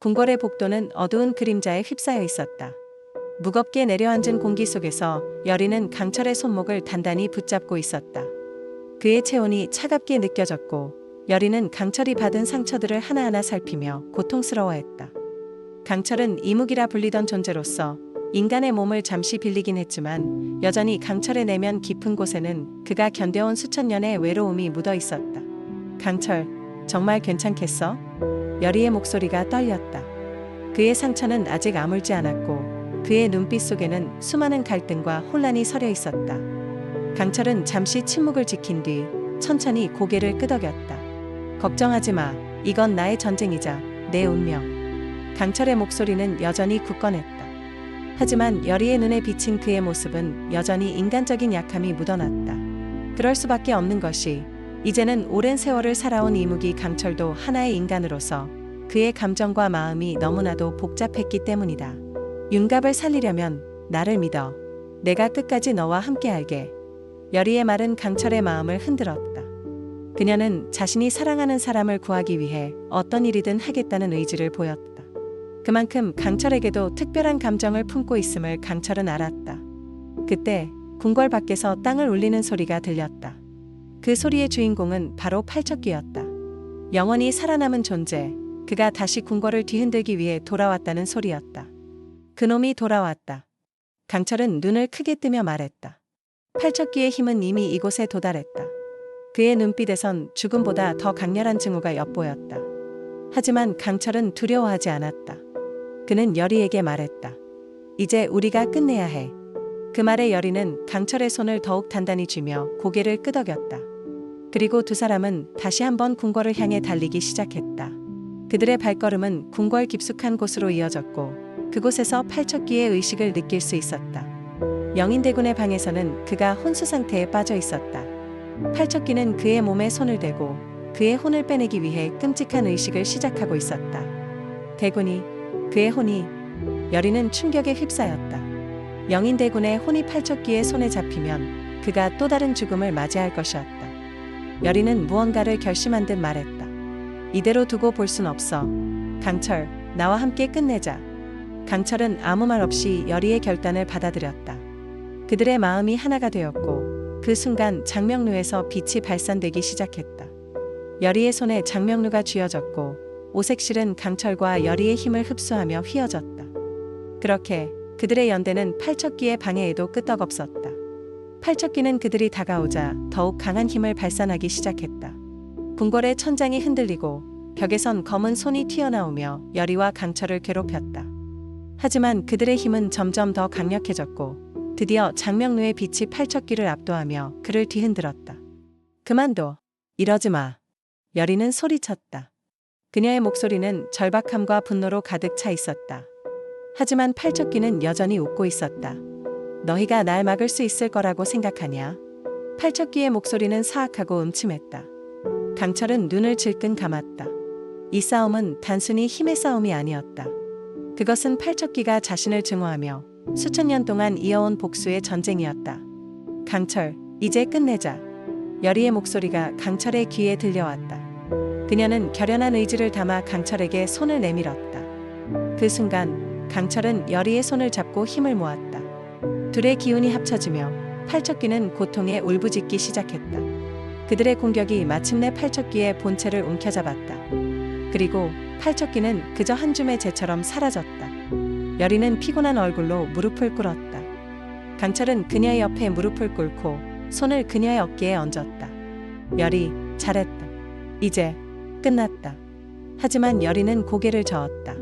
궁궐의 복도는 어두운 그림자에 휩싸여 있었다. 무겁게 내려앉은 공기 속에서 여리는 강철의 손목을 단단히 붙잡고 있었다. 그의 체온이 차갑게 느껴졌고 여리는 강철이 받은 상처들을 하나하나 살피며 고통스러워했다. 강철은 이묵이라 불리던 존재로서 인간의 몸을 잠시 빌리긴 했지만 여전히 강철의 내면 깊은 곳에는 그가 견뎌온 수천 년의 외로움이 묻어 있었다. 강철, 정말 괜찮겠어? 여리의 목소리가 떨렸다. 그의 상처는 아직 아물지 않았고 그의 눈빛 속에는 수많은 갈등과 혼란이 서려 있었다. 강철은 잠시 침묵을 지킨 뒤 천천히 고개를 끄덕였다. 걱정하지 마. 이건 나의 전쟁이자 내 운명. 강철의 목소리는 여전히 굳건했다. 하지만 여리의 눈에 비친 그의 모습은 여전히 인간적인 약함이 묻어났다. 그럴 수밖에 없는 것이 이제는 오랜 세월을 살아온 이묵이 강철도 하나의 인간으로서 그의 감정과 마음이 너무나도 복잡했기 때문이다. 윤갑을 살리려면 나를 믿어. 내가 끝까지 너와 함께할게. 여리의 말은 강철의 마음을 흔들었다. 그녀는 자신이 사랑하는 사람을 구하기 위해 어떤 일이든 하겠다는 의지를 보였다. 그만큼 강철에게도 특별한 감정을 품고 있음을 강철은 알았다. 그때 궁궐 밖에서 땅을 울리는 소리가 들렸다. 그 소리의 주인공은 바로 팔척귀였다. 영원히 살아남은 존재, 그가 다시 궁궐을 뒤흔들기 위해 돌아왔다는 소리였다. 그놈이 돌아왔다. 강철은 눈을 크게 뜨며 말했다. 팔척귀의 힘은 이미 이곳에 도달했다. 그의 눈빛에선 죽음보다 더 강렬한 증오가 엿보였다. 하지만 강철은 두려워하지 않았다. 그는 여리에게 말했다. 이제 우리가 끝내야 해. 그 말에 여리는 강철의 손을 더욱 단단히 쥐며 고개를 끄덕였다. 그리고 두 사람은 다시 한번 궁궐을 향해 달리기 시작했다. 그들의 발걸음은 궁궐 깊숙한 곳으로 이어졌고 그곳에서 팔척귀의 의식을 느낄 수 있었다. 영인대군의 방에서는 그가 혼수 상태에 빠져 있었다. 팔척귀는 그의 몸에 손을 대고 그의 혼을 빼내기 위해 끔찍한 의식을 시작하고 있었다. 대군이 그의 혼이 여리는 충격에 휩싸였다. 영인대군의 혼이 팔척귀의 손에 잡히면 그가 또 다른 죽음을 맞이할 것이었다. 여리는 무언가를 결심한 듯 말했다. 이대로 두고 볼 순 없어. 강철, 나와 함께 끝내자. 강철은 아무 말 없이 여리의 결단을 받아들였다. 그들의 마음이 하나가 되었고 그 순간 장명루에서 빛이 발산되기 시작했다. 여리의 손에 장명루가 쥐어졌고 오색실은 강철과 여리의 힘을 흡수하며 휘어졌다. 그렇게 그들의 연대는 팔척기의 방해에도 끄떡없었다. 팔척기는 그들이 다가오자 더욱 강한 힘을 발산하기 시작했다. 궁궐의 천장이 흔들리고 벽에선 검은 손이 튀어나오며 여리와 강철을 괴롭혔다. 하지만 그들의 힘은 점점 더 강력해졌고 드디어 장명루의 빛이 팔척기를 압도하며 그를 뒤흔들었다. 그만둬. 이러지 마. 여리는 소리쳤다. 그녀의 목소리는 절박함과 분노로 가득 차 있었다. 하지만 팔척기는 여전히 웃고 있었다. 너희가 날 막을 수 있을 거라고 생각하냐? 팔척기의 목소리는 사악하고 음침했다. 강철은 눈을 질끈 감았다. 이 싸움은 단순히 힘의 싸움이 아니었다. 그것은 팔척기가 자신을 증오하며 수천 년 동안 이어온 복수의 전쟁이었다. 강철, 이제 끝내자. 여리의 목소리가 강철의 귀에 들려왔다. 그녀는 결연한 의지를 담아 강철에게 손을 내밀었다. 그 순간 강철은 여리의 손을 잡고 힘을 모았다. 둘의 기운이 합쳐지며 팔척귀는 고통에 울부짖기 시작했다. 그들의 공격이 마침내 팔척귀의 본체를 움켜잡았다. 그리고 팔척귀는 그저 한 줌의 재처럼 사라졌다. 여리는 피곤한 얼굴로 무릎을 꿇었다. 강철은 그녀의 옆에 무릎을 꿇고 손을 그녀의 어깨에 얹었다. 여리, 잘했다. 이제 끝났다. 하지만 여리는 고개를 저었다.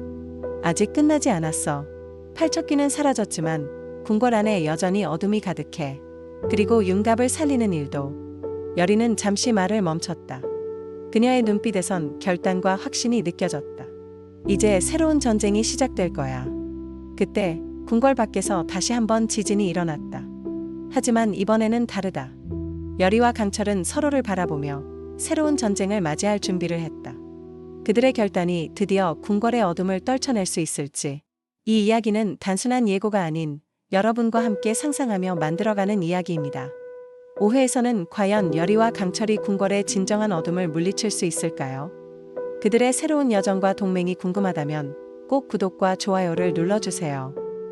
아직 끝나지 않았어. 팔척귀는 사라졌지만 궁궐 안에 여전히 어둠이 가득해. 그리고 윤갑을 살리는 일도. 여리는 잠시 말을 멈췄다. 그녀의 눈빛에선 결단과 확신이 느껴졌다. 이제 새로운 전쟁이 시작될 거야. 그때 궁궐 밖에서 다시 한번 지진이 일어났다. 하지만 이번에는 다르다. 여리와 강철은 서로를 바라보며 새로운 전쟁을 맞이할 준비를 했다. 그들의 결단이 드디어 궁궐의 어둠을 떨쳐낼 수 있을지. 이 이야기는 단순한 예고가 아닌 여러분과 함께 상상하며 만들어가는 이야기입니다. 5회에서는 과연 여리와 강철이 궁궐의 진정한 어둠을 물리칠 수 있을까요? 그들의 새로운 여정과 동맹이 궁금하다면 꼭 구독과 좋아요를 눌러주세요.